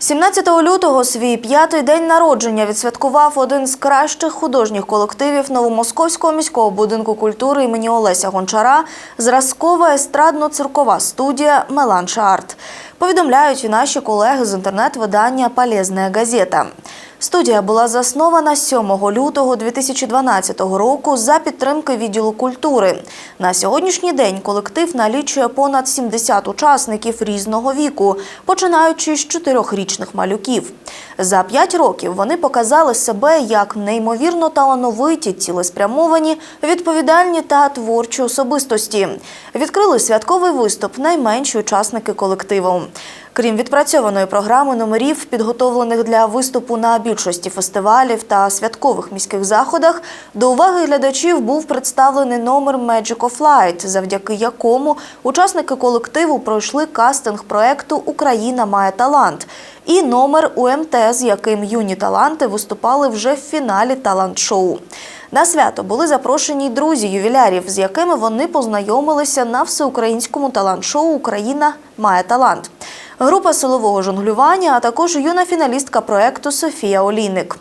17 лютого свій п'ятий день народження відсвяткував один з кращих художніх колективів Новомосковського міського будинку культури імені Олеся Гончара зразкова естрадно-циркова студія Меланша Арт». Повідомляють і наші колеги з інтернет-видання «Полезна газета». Студія була заснована 7 лютого 2012 року за підтримки відділу культури. На сьогоднішній день колектив налічує понад 70 учасників різного віку, починаючи з чотирьохрічних малюків. За п'ять років вони показали себе як неймовірно талановиті, цілеспрямовані, відповідальні та творчі особистості. Відкрили святковий виступ найменші учасники колективу. Крім відпрацьованої програми номерів, підготовлених для виступу на більшості фестивалів та святкових міських заходах, до уваги глядачів був представлений номер Magic of Light, завдяки якому учасники колективу пройшли кастинг проекту Україна має талант. І номер УМТ, з яким юні таланти виступали вже в фіналі талант-шоу. На свято були запрошені й друзі ювілярів, з якими вони познайомилися на всеукраїнському талант-шоу Україна має талант. Група силового жонглювання, а також юна фіналістка проекту Софія Олійник.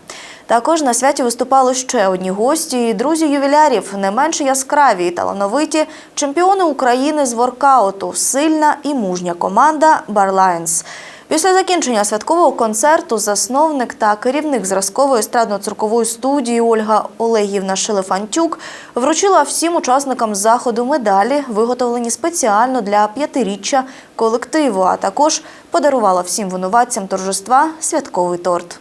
Також на святі виступали ще одні гості і друзі ювілярів, не менш яскраві і талановиті чемпіони України з воркауту, сильна і мужня команда Барлайнс. Після закінчення святкового концерту засновник та керівник зразкової естрадно-циркової студії Ольга Олегівна Шелефантюк вручила всім учасникам заходу медалі, виготовлені спеціально для п'ятиріччя колективу, а також подарувала всім винуватцям торжества святковий торт.